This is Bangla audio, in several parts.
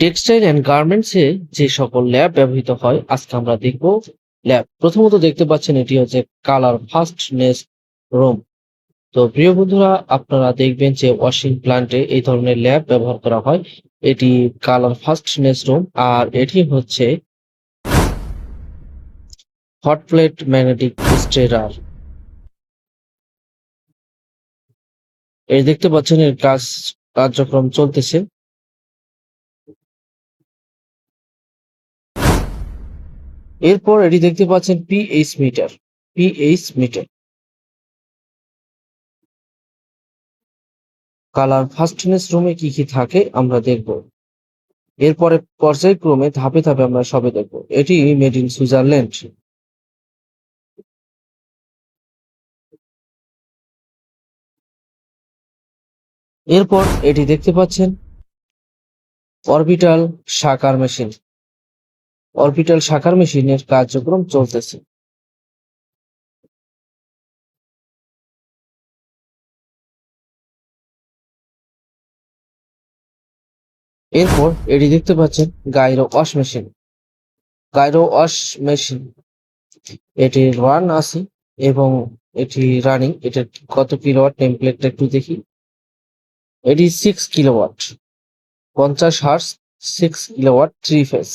টেক্সটাইল অ্যান্ড গার্মেন্টসে যে সকল ল্যাব ব্যবহৃত হয়, আজকে আমরা দেখব ল্যাব। প্রথমত দেখতে পাচ্ছেন এটি হচ্ছে কালার ফাস্টনেস রুম। তো প্রিয় বন্ধুরা, আপনারা দেখবেন যে ওয়াশিং প্লান্টে এই ধরনের ল্যাব ব্যবহার করা হয়। এটি কালার ফাস্টনেস রুম আর এটি হচ্ছে হট প্লেট ম্যাগনেটিক স্টেরার এই দেখতে পাচ্ছেন এর কাজ কার্যক্রম চলতেছে। এরপর এটি দেখতে পাচ্ছেন pH meter pH meter colour fastness রুমে কি কি থাকে আমরা দেখব। এরপরে পর্যায়ক্রমে ধাপে ধাপে আমরা সবে দেখব। এটি মেড ইন সুইজারল্যান্ড এরপর এটি দেখতে পাচ্ছেন অরবিটাল সাকার মেশিন অরবিটাল সাকার মেশিনের কার্যক্রম চলতেছে। এরপর এটি দেখতে পাচ্ছেন gyro wash machine. Gyro wash machine. এটি রান আছে এবং এটি রানিং এটা কত কিলোওয়াট টেমপ্লেটটা একটু দেখি। এটি সিক্স কিলোওয়াট পঞ্চাশ hertz six kilowatt three phase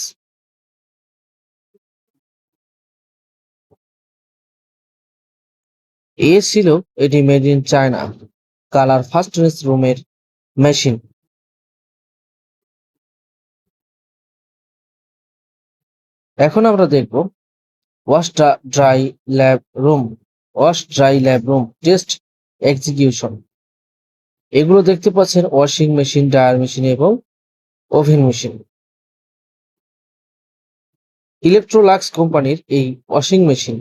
এ ছিল এটি made in China colour fastness রুমের মেশিন এখন আমরা দেখব wash dry lab room wash dry lab room test execution এগুলো দেখতে পাচ্ছেন ওয়াশিং মেশিন ড্রায়ার মেশিন এবং ওভেন মেশিন ইলেকট্রোলাক্স কোম্পানির এই ওয়াশিং মেশিন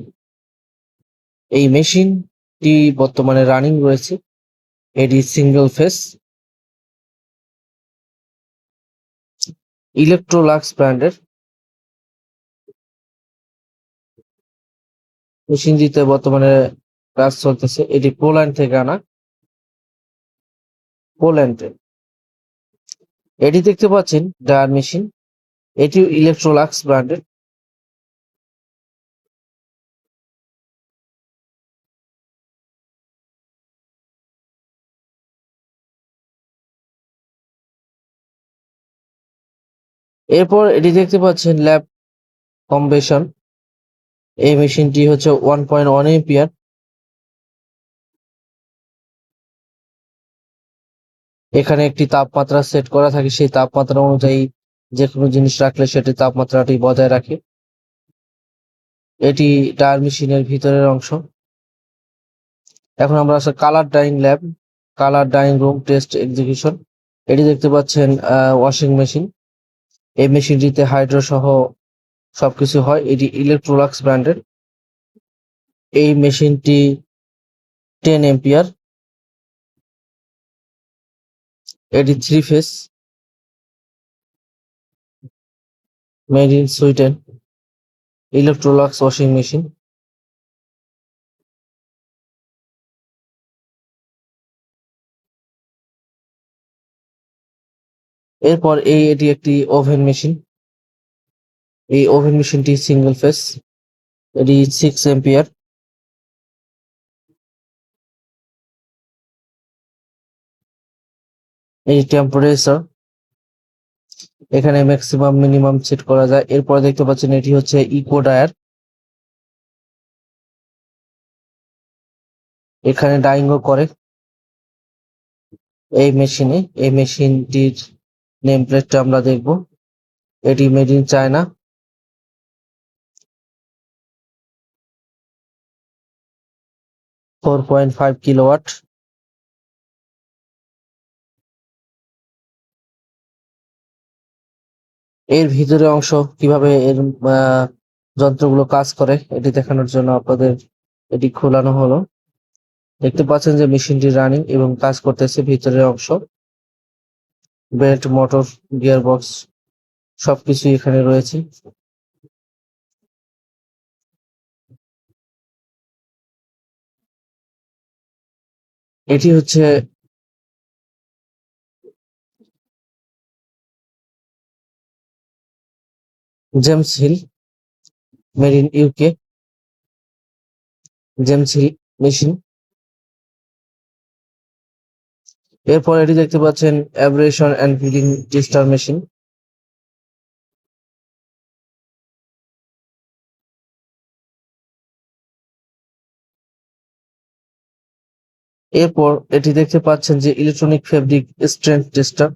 এই মেশিনটি বর্তমানে রানিং রয়েছে। এটি সিঙ্গেল ফেস ইলেকট্রোলাক্স ব্র্যান্ডের মেশিনটিতে বর্তমানে কাজ চলতেছে। এটি পোল্যান্ড থেকে আনা। পোল্যান্ডে এটি দেখতে পাচ্ছেন ড্রায়ার মেশিন। এটিও ইলেকট্রোলাক্স ব্র্যান্ডের এরপর এটি দেখতে পাচ্ছেন ল্যাব কম্বেশন এই মেশিনটি হচ্ছে ওয়ান পয়েন্ট ওয়ান এম্পিয়ার এখানে একটি তাপমাত্রা সেট করা থাকে, সেই তাপমাত্রা অনুযায়ী যে কোনো জিনিস রাখলে সেটি তাপমাত্রাটি বজায় রাখে। এটি ডায়ার মেশিনের ভিতরের অংশ। এখন আমরা আসলে colour dyeing lab colour dyeing room test execution এটি দেখতে পাচ্ছেন ওয়াশিং মেশিন এই মেশিনটিতে হাইড্রো সহ সবকিছু হয়। এটি ইলেকট্রোলাক্স ব্র্যান্ডের এই মেশিনটি টেন এম্পিয়ার এটি three phase made in Sweden Electrolux washing machine এরপর এই এটি একটি ওভেন মেশিন। এই ওভেন মেশিনটি সিঙ্গেল ফেস এটি সিক্স এম্পিয়ার এই টেম্পারেচার এখানে ম্যাক্সিমাম মিনিমাম সেট করা যায়। এরপর দেখতে পাচ্ছেন এটি হচ্ছে ইকো ডায়ার এখানে ডাইংও করে। এই মেশিনে, এই মেশিনটির নেম প্লেটটা আমরা দেখব। এটি made in China four point five kilowatt এর ভিতরে অংশ কীভাবে এর যন্ত্রগুলো কাজ করে, এটি দেখানোর জন্য আপনাদের এটি খোলানো হলো। দেখতে পাচ্ছেন যে মেশিনটি রানিং এবং কাজ করতেছে ভিতরের অংশ। বেল্ট, মোটর গিয়ার বক্স সবকিছুই এখানে রয়েছে। এটি হচ্ছে James Hill made in UK. James Hill machine. এরপর এটি দেখতে পাচ্ছেন abrasion and pilling tester machine এরপর এটি দেখতে পাচ্ছেন যে ইলেকট্রনিক ফেব্রিক স্ট্রেংথ টেস্টার